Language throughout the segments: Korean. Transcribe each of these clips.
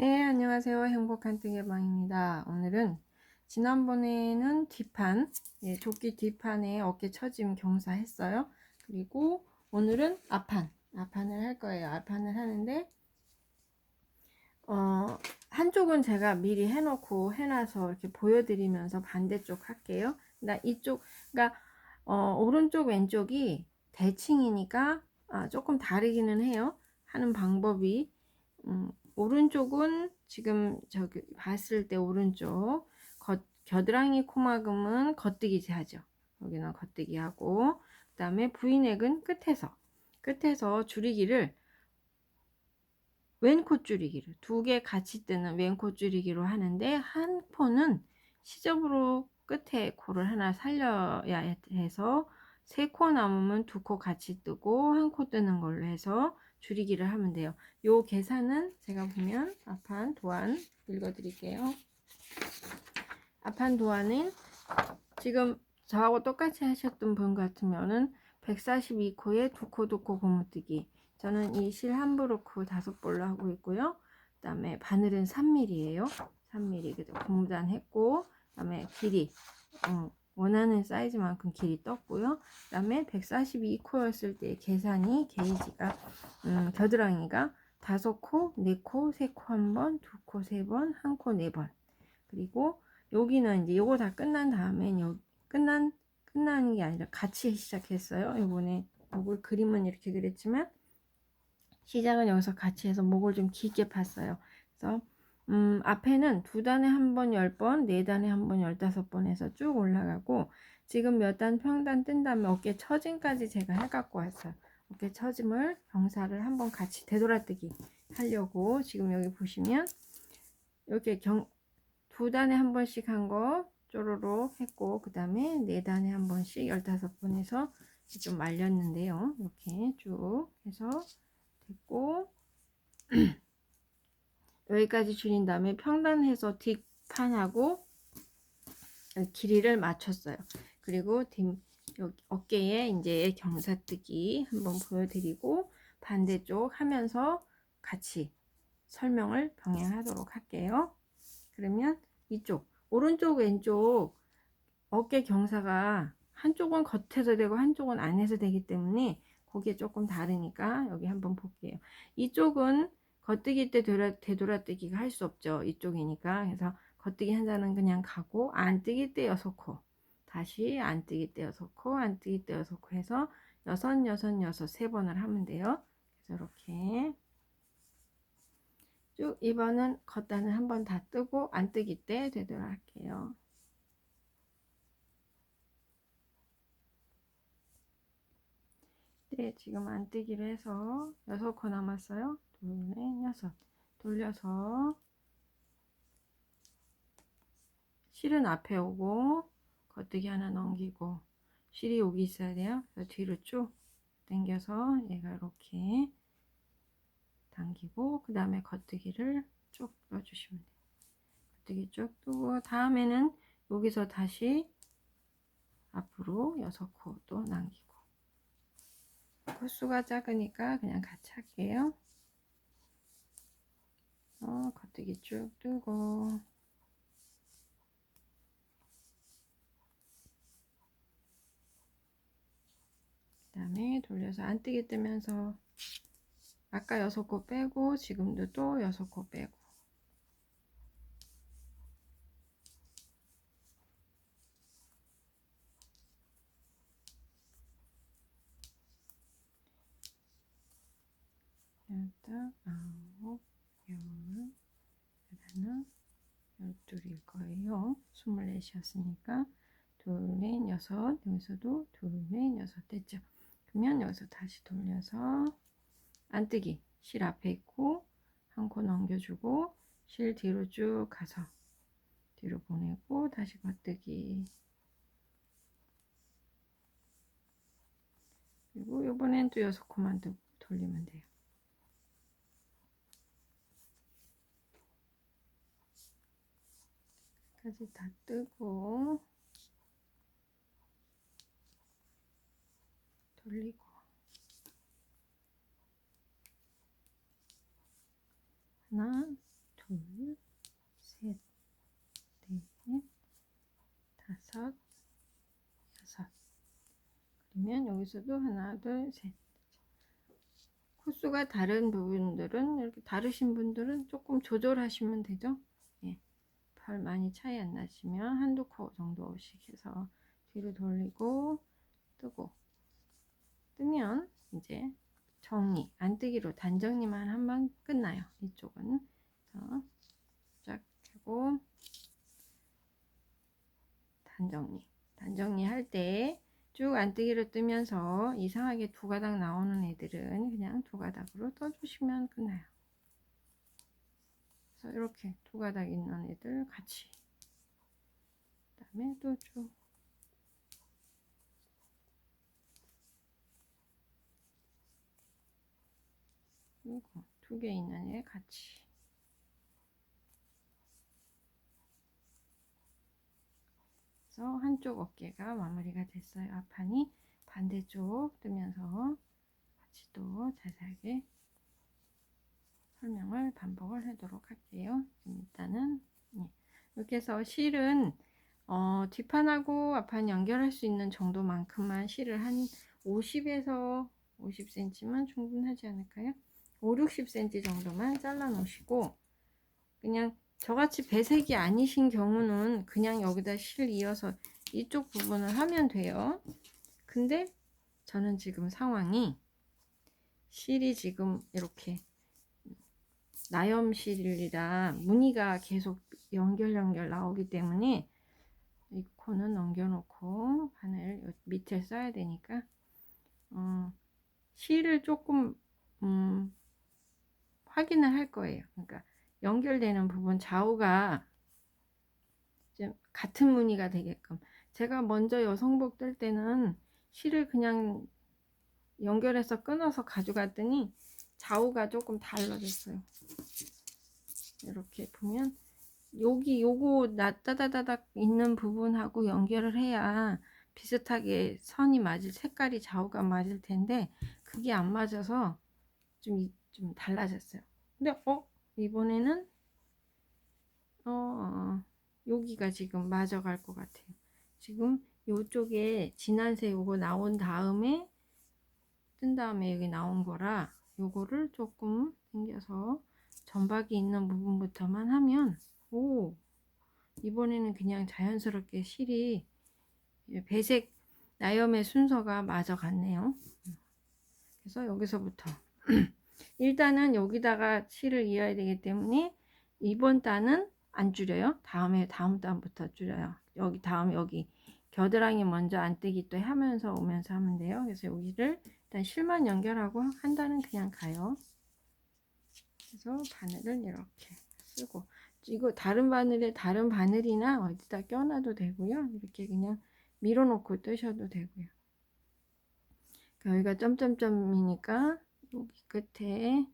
네, 안녕하세요. 행복한 뜨개 방입니다. 오늘은 지난번에는 뒷판, 예, 조끼 뒷판에 어깨 처짐 경사 했어요. 그리고 오늘은 앞판, 앞판을 할 거예요. 앞판을 하는데, 어, 한쪽은 제가 미리 해놓고 해놔서 이렇게 보여드리면서 반대쪽 할게요. 나 이쪽, 그러니까, 어, 오른쪽, 왼쪽이 대칭이니까 아, 조금 다르기는 해요. 하는 방법이. 음, 오른쪽은 지금 저기 봤을 때 오른쪽 겉, 겨드랑이 코막음은 겉뜨기 하죠. 여기는 겉뜨기 하고 그 다음에 V넥은 끝에서 끝에서 줄이기를 왼코 줄이기를 두 개 같이 뜨는 왼코 줄이기로 하는데 한 코는 시접으로 끝에 코를 하나 살려야 해서 세 코 남으면 두 코 같이 뜨고 한 코 뜨는 걸로 해서 줄이기를 하면 돼요. 요 계산은 제가 보면 앞판 도안 읽어드릴게요. 앞판 도안은 지금 저하고 똑같이 하셨던 분 같으면은 142코에 두코두코 고무뜨기 저는 이 실 함부르크 다섯 볼로 하고 있고요. 그 다음에 바늘은 3mm예요. 3mm 그래서 고무단 했고 그 다음에 길이 어, 원하는 사이즈만큼 길이 떴고요. 그 다음에 142코였을 때 계산이 게이지가 음, 겨드랑이가 다섯 코, 네 코, 세 코 한 번, 두 코 세 번, 한 코 네 번. 그리고 여기는 이제 요거 다 끝난 다음에 요 끝난 끝나는 게 아니라 같이 시작했어요. 이번에 목을 그림은 이렇게 그렸지만 시작은 여기서 같이 해서 목을 좀 길게 팠어요. 그래서 음, 앞에는 두 단에 한 번, 열 번, 네 단에 한 번, 열다섯 번 해서 쭉 올라가고 지금 몇 단 평단 뜬 다음에 어깨 처짐까지 제가 해갖고 왔어요. 어깨 처짐을 경사를 한번 같이 되돌아뜨기 하려고 지금 여기 보시면 이렇게 경, 두 단에 한 번씩 한 거 쪼로록 했고 그 다음에 네 단에 한 번씩 열다섯 번 해서 좀 말렸는데요. 이렇게 쭉 해서 됐고 여기까지 줄인 다음에 평단해서 뒷판하고 길이를 맞췄어요. 그리고 뒷, 어깨에 이제 경사뜨기 한번 보여드리고 반대쪽 하면서 같이 설명을 병행하도록 할게요. 그러면 이쪽 오른쪽 왼쪽 어깨 경사가 한쪽은 겉에서 되고 한쪽은 안에서 되기 때문에 거기에 조금 다르니까 여기 한번 볼게요. 이쪽은 겉뜨기 때 되돌아, 되돌아뜨기가 할 수 없죠. 이쪽이니까. 그래서 겉뜨기 한 잔은 그냥 가고 안 뜨기 때 여섯 코 다시 안 뜨기 때 여섯 코 안 뜨기 때 여섯 코 해서 여섯 여섯 여섯 세 번을 하면 돼요. 그래서 이렇게 쭉 2번은 겉단을 한 번 다 뜨고 안 뜨기 때 되도록 할게요. 네, 지금 안 뜨기로 해서 6코 남았어요. 둘, 넷, 여섯. 돌려서 실은 앞에 오고 겉뜨기 하나 넘기고 실이 여기 있어야 돼요. 뒤로 쭉 당겨서 얘가 이렇게 당기고 그 다음에 겉뜨기를 쭉 넣어주시면 돼요. 겉뜨기 쭉 뜨고 다음에는 여기서 다시 앞으로 6코 또 남기고 코수가 작으니까 그냥 같이 할게요. 어, 겉뜨기 쭉 뜨고. 그 다음에 돌려서 안뜨기 뜨면서 아까 6코 빼고 지금도 또 6코 빼고. 여덟, 아홉, 열, 열하나, 열둘일 거예요. 스물넷이었으니까 둘, 넷, 여섯 여기서도 둘, 넷, 여섯 됐죠. 그러면 여기서 다시 돌려서 안뜨기 실 앞에 있고 한 코 넘겨주고 실 뒤로 쭉 가서 뒤로 보내고 다시 겉뜨기 그리고 이번엔 또 여섯 코만 돌리면 돼요. 까지 다 뜨고 돌리고 하나 둘 셋, 넷, 다섯, 여섯. 그러면 여기서도 하나, 둘, 셋. 코수가 다른 부분들은 이렇게 다르신 분들은 조금 조절하시면 되죠. 예. 별 많이 차이 안 나시면 한두 코 정도씩 해서 뒤로 돌리고 뜨고 뜨면 이제 정리 안 뜨기로 단정리만 하면 끝나요. 이쪽은 쫙 하고 단정리 단정리 할 때 쭉 안 뜨기로 뜨면서 이상하게 두 가닥 나오는 애들은 그냥 두 가닥으로 떠주시면 끝나요. 그래서 이렇게 두 가닥 있는 애들 같이 그 다음에 또쭉 그리고 두개 있는 애 같이 그래서 한쪽 어깨가 마무리가 됐어요. 앞판이 반대쪽 뜨면서 같이 또 자세하게 설명을 반복을 하도록 할게요. 일단은 예. 이렇게 해서 실은 어, 뒷판하고 앞판 연결할 수 있는 정도만큼만 실을 한 50에서 50cm만 충분하지 않을까요? 5, 60cm 정도만 잘라 놓으시고 그냥 저같이 배색이 아니신 경우는 그냥 여기다 실 이어서 이쪽 부분을 하면 돼요. 근데 저는 지금 상황이 실이 지금 이렇게 나염실이라 무늬가 계속 연결 연결 나오기 때문에 이 코는 넘겨놓고 바늘 밑에 써야 되니까 어, 실을 조금 음, 확인을 할 거예요. 그러니까 연결되는 부분 좌우가 좀 같은 무늬가 되게끔 제가 먼저 여성복 뜰 때는 실을 그냥 연결해서 끊어서 가져갔더니 좌우가 조금 달라졌어요. 이렇게 보면 여기 요거 나따다다닥 있는 부분하고 연결을 해야 비슷하게 선이 맞을 색깔이 좌우가 맞을 텐데 그게 안 맞아서 좀, 좀 달라졌어요. 근데 어 이번에는 어, 어 여기가 지금 맞아갈 것 같아요. 지금 요쪽에 진한색 요거 나온 다음에 뜬 다음에 여기 나온 거라 요거를 조금 당겨서 점박이 있는 부분부터만 하면 오 이번에는 그냥 자연스럽게 실이 배색 나염의 순서가 맞아 갔네요. 그래서 여기서부터 일단은 여기다가 실을 이어야 되기 때문에 이번 단은 안 줄여요. 다음에 다음 단부터 줄여요. 여기 다음 여기 겨드랑이 먼저 안 뜨기 또 하면서 오면서 하면 돼요. 그래서 여기를 일단 실만 연결하고 한 단은 그냥 가요. 그래서 바늘을 이렇게 쓰고 이거 다른 바늘에 다른 바늘이나 어디다 껴놔도 되고요. 이렇게 그냥 밀어놓고 뜨셔도 되고요. 여기가 점점점이니까 여기 끝에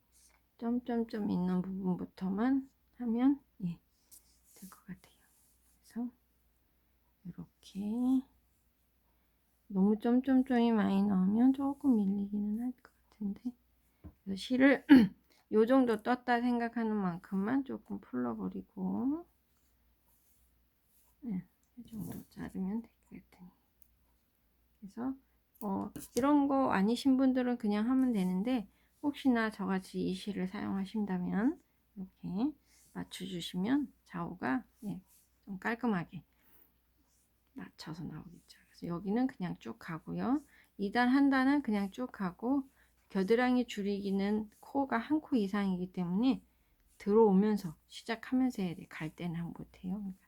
점점점 있는 부분부터만 하면 예, 될 것 같아요. 그래서 이렇게 너무 점점점이 많이 나오면 조금 밀리기는 할 것 같은데. 그래서 실을 요 정도 떴다 생각하는 만큼만 조금 풀러버리고. 네, 이 정도 자르면 될 것 같으니 그래서 어, 이런 거 아니신 분들은 그냥 하면 되는데 혹시나 저같이 이 실을 사용하신다면 이렇게 맞춰주시면 좌우가 예, 좀 깔끔하게 맞춰서 나오겠죠. 여기는 그냥 쭉 가고요. 2단 한 단은 그냥 쭉 가고 겨드랑이 줄이기는 코가 한 코 이상이기 때문에 들어오면서 시작하면서 해야 돼. 갈 때는 못해요. 그러니까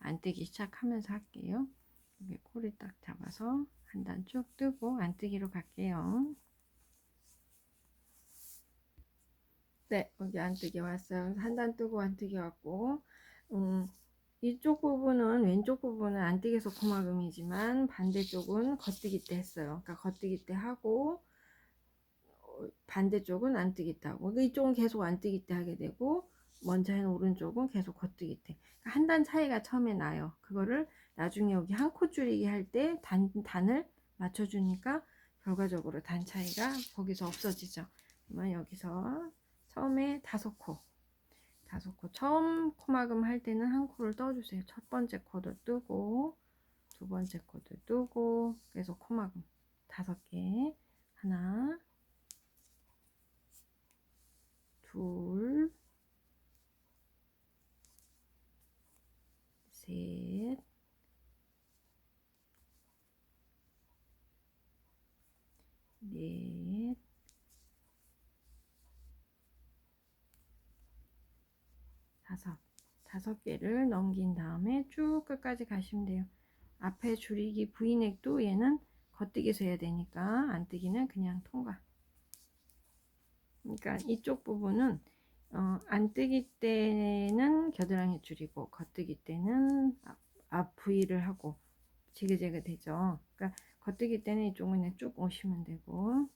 안 뜨기 시작하면서 할게요. 여기 코를 딱 잡아서 한 단 쭉 뜨고 안 뜨기로 갈게요. 네, 여기 안 뜨기 왔어요. 한 단 뜨고 안 뜨기 왔고, 음, 이쪽 부분은 왼쪽 부분은 안 뜨기에서 고마금이지만 반대쪽은 겉뜨기 때 했어요. 그러니까 겉뜨기 때 하고 어, 반대쪽은 안 뜨기 때 하고 그러니까 이쪽은 계속 안 뜨기 때 하게 되고 먼저 한 오른쪽은 계속 겉뜨기 때. 그러니까 한단 차이가 처음에 나요. 그거를 나중에 여기 한 코 줄이기 할 때 단, 단을 맞춰주니까 결과적으로 단 차이가 거기서 없어지죠. 그러면 여기서 처음에 다섯 코, 다섯 코. 처음 코막음 할 때는 한 코를 떠주세요. 첫 번째 코도 뜨고 두 번째 코도 뜨고. 그래서 코막음 다섯 개. 하나 둘 셋, 넷, 다섯. 다섯 개를 넘긴 다음에 쭉 끝까지 가시면 돼요. 앞에 줄이기 V넥도 얘는 겉뜨기서 해야 되니까 안뜨기는 그냥 통과. 그러니까 이쪽 부분은 어, 안뜨기 때는 겨드랑이 줄이고 겉뜨기 때는 앞, 앞 V를 하고 지그재그 되죠. 그러니까 겉뜨기 때는 이쪽은 쭉 오시면 되고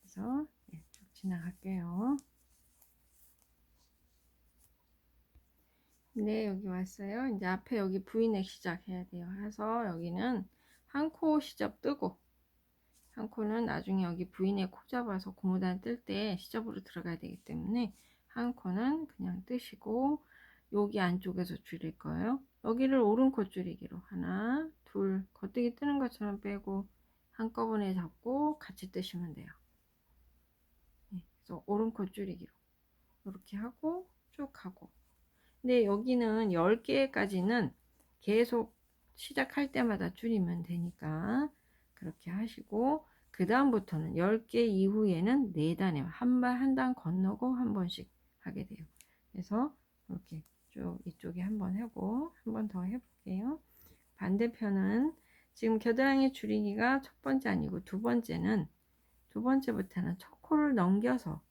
그래서 네, 쭉 지나갈게요. 네, 여기 왔어요. 이제 앞에 여기 V넥 시작해야 돼요. 해서 여기는 한 코 시접 뜨고 한 코는 나중에 여기 V넥 코 잡아서 고무단 뜰 때 시접으로 들어가야 되기 때문에 한 코는 그냥 뜨시고 여기 안쪽에서 줄일 거예요. 여기를 오른 코 줄이기로 하나, 둘, 겉뜨기 뜨는 것처럼 빼고 한꺼번에 잡고 같이 뜨시면 돼요. 네, 그래서 오른 코 줄이기로 이렇게 하고 쭉 하고 근데 여기는 10개까지는 계속 시작할 때마다 줄이면 되니까 그렇게 하시고 그 다음부터는 10개 이후에는 4단에 한발한 단 건너고 한 번씩 하게 돼요. 그래서 이렇게 쭉 이쪽에 한 번 하고 한 번 더 해볼게요. 반대편은 지금 겨드랑이 줄이기가 첫 번째 아니고 두 번째는 두 번째부터는 첫 코를 넘겨서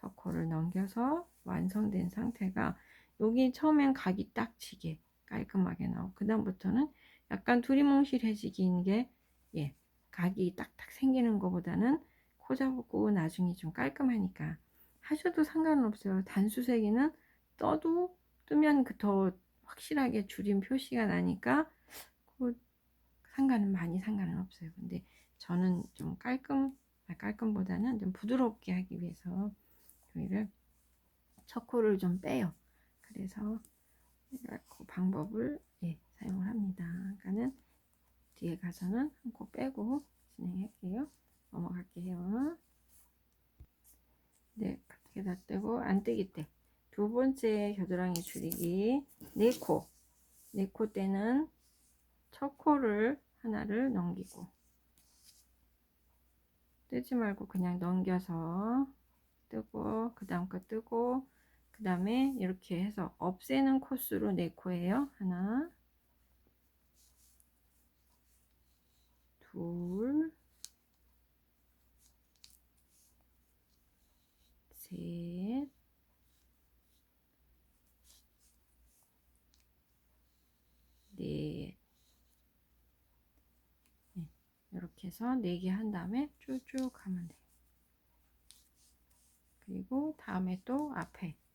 첫 코를 넘겨서 완성된 상태가 여기 처음엔 각이 딱 지게 깔끔하게 나오고 그 다음부터는 약간 두리뭉실해지긴 게 예, 각이 딱딱 생기는 것보다는 코 잡고 나중에 좀 깔끔하니까 하셔도 상관은 없어요. 단수세기는 떠도 뜨면 그 더 확실하게 줄임 표시가 나니까 그 상관은 많이 상관은 없어요. 근데 저는 좀 깔끔 아, 깔끔보다는 좀 부드럽게 하기 위해서 여기를 첫 코를 좀 빼요. 그래서 그 방법을 예, 사용을 합니다. 그러니까는 뒤에 가서는 한 코 빼고 진행할게요. 넘어갈게요. 네, 그렇게 다 떼고 안 뜨기 때 두 번째 겨드랑이 줄이기 네 코, 네 코 때는 첫 코를 하나를 넘기고 뜨지 말고 그냥 넘겨서 뜨고 그 다음 거 뜨고 그 다음에 이렇게 해서 없애는 코스로 네 코예요. 하나, 둘, 셋, 넷. 네, 이렇게 해서 네 개 한 다음에 쭉쭉 가면 돼요. 그리고 다음에 또 앞에 또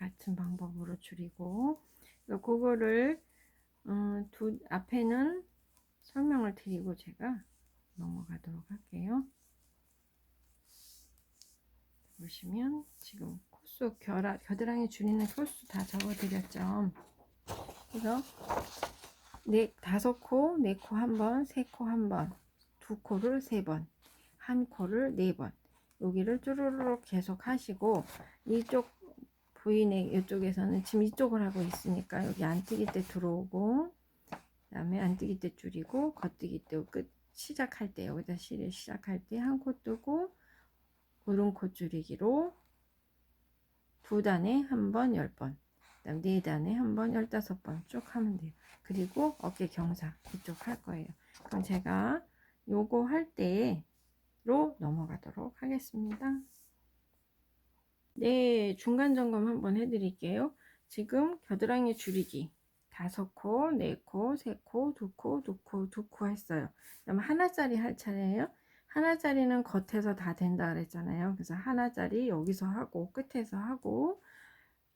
같은 방법으로 줄이고 그거를 어, 두 앞에는 설명을 드리고 제가 넘어가도록 할게요. 보시면 지금 코스 겨라, 겨드랑이 줄이는 코스 다 적어드렸죠. 그래서 네 다섯 코, 네 코 한 번, 세 코 한 번, 두 코를 세 번, 한 코를 네 번. 여기를 쭈루루룩 계속 하시고 이쪽 부인의 이쪽에서는 지금 이쪽을 하고 있으니까 여기 안뜨기 때 들어오고 그 다음에 안뜨기 때 줄이고 겉뜨기 때 끝 시작할 때 여기다 실을 시작할 때 한 코 뜨고 오른코 줄이기로 두 단에 한 번, 열 번, 그다음 네 단에 한 번, 열다섯 번 쭉 하면 돼요. 그리고 어깨 경사 이쪽 할 거예요. 그럼 제가 요거 할 때로 넘어가도록 하겠습니다. 네, 중간 점검 한번 해드릴게요. 지금 겨드랑이 줄이기 다섯 코, 네 코, 세 코, 두 코, 두 코, 두 코 했어요. 그럼 하나짜리 할 차례예요. 하나짜리는 겉에서 다 된다 그랬잖아요. 그래서 하나짜리 여기서 하고 끝에서 하고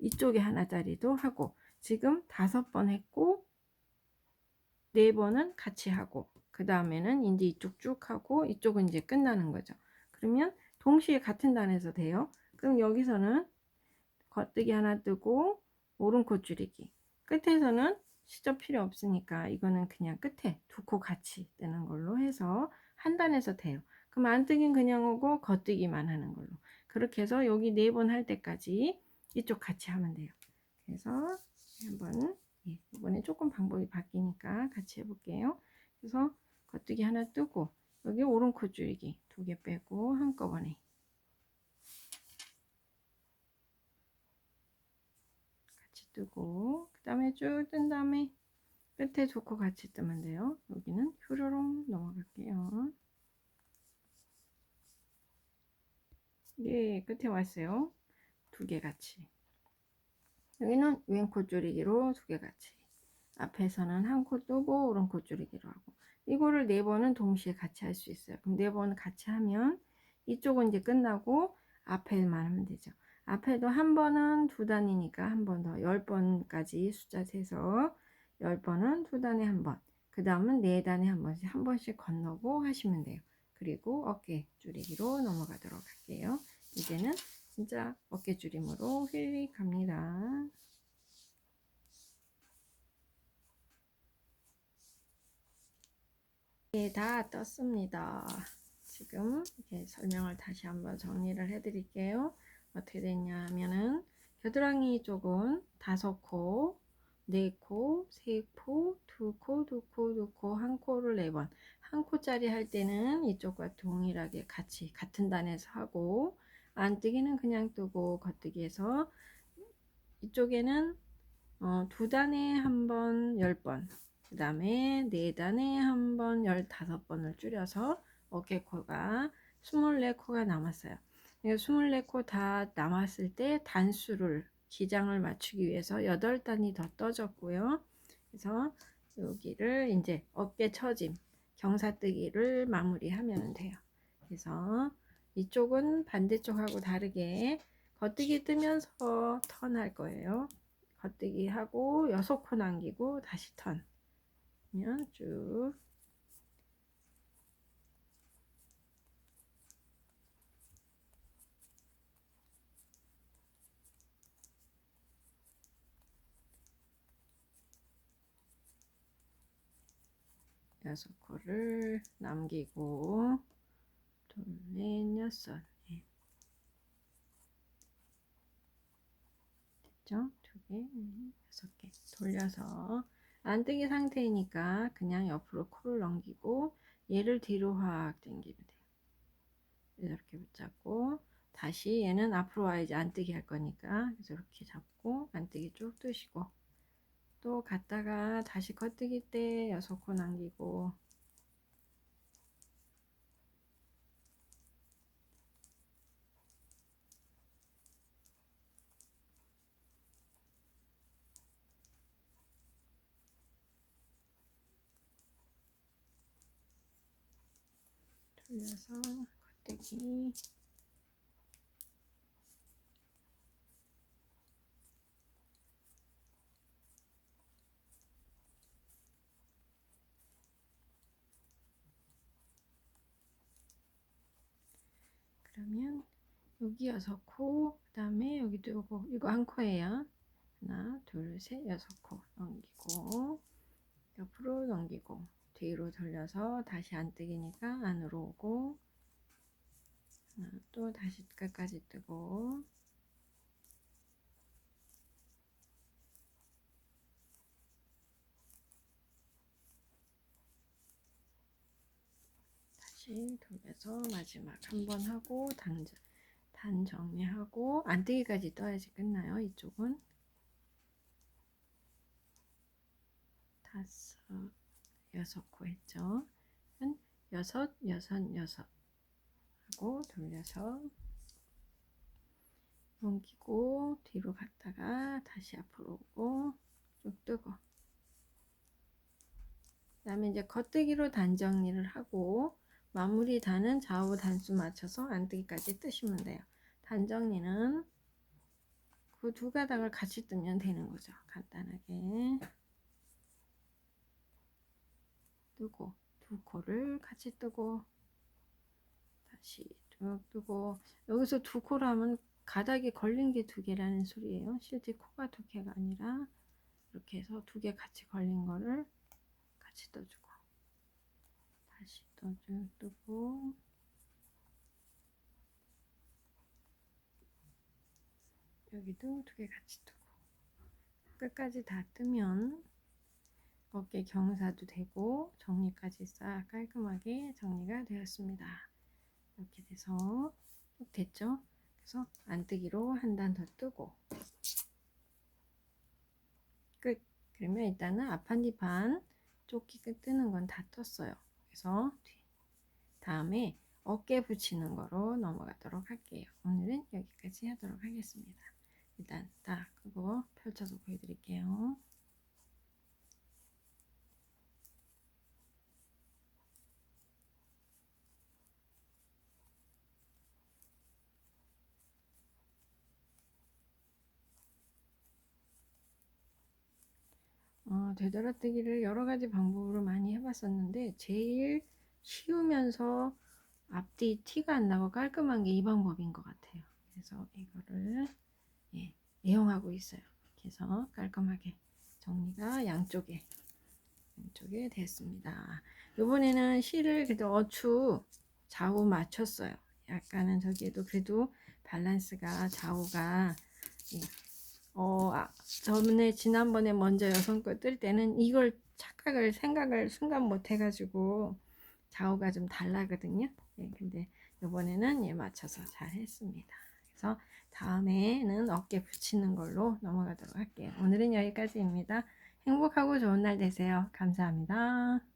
이쪽에 하나짜리도 하고 지금 다섯 번 했고 네 번은 같이 하고 그 다음에는 이제 이쪽 쭉 하고 이쪽은 이제 끝나는 거죠. 그러면 동시에 같은 단에서 돼요. 그럼 여기서는 겉뜨기 하나 뜨고 오른 코 줄이기. 끝에서는 시접 필요 없으니까 이거는 그냥 끝에 두 코 같이 뜨는 걸로 해서 한 단에서 돼요. 그럼 안뜨기는 그냥 오고 겉뜨기만 하는 걸로. 그렇게 해서 여기 네 번 할 때까지 이쪽 같이 하면 돼요. 그래서 한번 예, 이번에 조금 방법이 바뀌니까 같이 해볼게요. 그래서 겉뜨기 하나 뜨고 여기 오른 코 줄이기 두 개 빼고 한꺼번에 같이 뜨고 그 다음에 쭉 뜬 다음에 끝에 두코 같이 뜨면 돼요. 여기는 휴로롱 넘어갈게요. 예 끝에 왔어요. 두 개 같이. 여기는 왼코 줄이기로 두 개 같이. 앞에서는 한 코 뜨고 오른 코 줄이기로 하고. 이거를 네 번은 동시에 같이 할 수 있어요. 그럼 네 번 같이 하면 이쪽은 이제 끝나고 앞에만 하면 되죠 앞에도 한 번은 두 단이니까 한 번 더 열 번까지 숫자 세서 열 번은 두 단에 한 번, 그 다음은 네 단에 한 번씩 한 번씩 건너고 하시면 돼요. 그리고 어깨 줄이기로 넘어가도록 할게요. 이제는 진짜 어깨 줄임으로 휠리 갑니다. 네, 다 떴습니다. 지금 설명을 다시 한번 정리를 해 드릴게요. 어떻게 됐냐 하면은 겨드랑이 쪽은 다섯 코, 네 코, 세 코, 두 코, 두 코, 두 코, 한 코를 네 번. 한 코짜리 할 때는 이쪽과 동일하게 같이 같은 단에서 하고 안 뜨기는 그냥 뜨고 겉뜨기해서 이쪽에는 어, 두 단에 한 번, 열 번. 그 다음에 네 단에 한 번, 열다섯 번을 줄여서 어깨 코가 24코가 남았어요. 24코 다 남았을 때 단수를 기장을 맞추기 위해서 8단이 더 떠졌고요. 그래서 여기를 이제 어깨 처짐, 경사뜨기를 마무리하면 돼요. 그래서 이쪽은 반대쪽하고 다르게 겉뜨기 뜨면서 턴 할 거예요. 겉뜨기 하고 6코 남기고 다시 턴. 쭉 여섯 코를 남기고 둘, 넷, 여섯 네. 됐죠? 두 개, 네, 여섯 개 돌려서 안뜨기 상태이니까 그냥 옆으로 코를 넘기고 얘를 뒤로 확 당기면 돼요. 이렇게 붙잡고 다시 얘는 앞으로 와야지 안뜨기 할 거니까 그래서 이렇게 잡고 안뜨기 쭉 뜨시고 또 갔다가 다시 겉뜨기 때 여섯 코 남기고. 돌려서 겉뜨기 그러면 여기 여섯 코, 그 다음에 여기도 요거, 이거 한 코예요. 하나, 둘, 셋, 여섯 코 넘기고, 옆으로 넘기고, 뒤로 돌려서 다시 안 뜨기니까 안으로 오고, 하나, 또 다시 끝까지 뜨고, 다시 돌려서 마지막 한 번 하고 단, 단 정리하고 안뜨기까지 떠야지 끝나요 이쪽은? 다섯 여섯 코 했죠? 여섯 여섯 여섯 하고 돌려서 넘기고 뒤로 갔다가 다시 앞으로 오고 쭉 뜨고. 그 다음에 이제 겉뜨기로 단 정리를 하고 마무리 단은 좌우 단수 맞춰서 안뜨기까지 뜨시면 돼요. 단 정리는 그 두 가닥을 같이 뜨면 되는 거죠. 간단하게 뜨고 두 코를 같이 뜨고 다시 쭉 뜨고 여기서 두 코를 하면 가닥이 걸린 게 두 개라는 소리예요. 실제 코가 두 개가 아니라 이렇게 해서 두 개 같이 걸린 거를 같이 떠주고 떠주 뜨고 여기도 두 개 같이 뜨고 끝까지 다 뜨면 어깨 경사도 되고 정리까지 싹 깔끔하게 정리가 되었습니다. 이렇게 돼서 쭉 됐죠? 그래서 안뜨기로 한 단 더 뜨고 끝. 그러면 일단은 앞판 뒤판 조끼 끝 뜨는 건 다 떴어요. 그래서 뒤. 다음에 어깨 붙이는 거로 넘어가도록 할게요. 오늘은 여기까지 하도록 하겠습니다. 일단 다 그거 펼쳐서 보여드릴게요. 어, 되돌아뜨기를 여러 가지 방법으로 많이 해봤었는데 제일 쉬우면서 앞뒤 티가 안 나고 깔끔한 게 이 방법인 것 같아요. 그래서 이거를 예, 애용하고 있어요. 해서 깔끔하게 정리가 양쪽에 양쪽에 됐습니다. 이번에는 실을 그래도 어추 좌우 맞췄어요. 약간은 저기에도 그래도 밸런스가 좌우가 예, 어, 아, 저번에 지난번에 먼저 여성 거 뜰 때는 이걸 착각을 생각을 순간 못 해가지고 좌우가 좀 달라거든요. 예, 근데 이번에는 예 맞춰서 잘 했습니다. 그래서 다음에는 어깨 붙이는 걸로 넘어가도록 할게요. 오늘은 여기까지입니다. 행복하고 좋은 날 되세요. 감사합니다.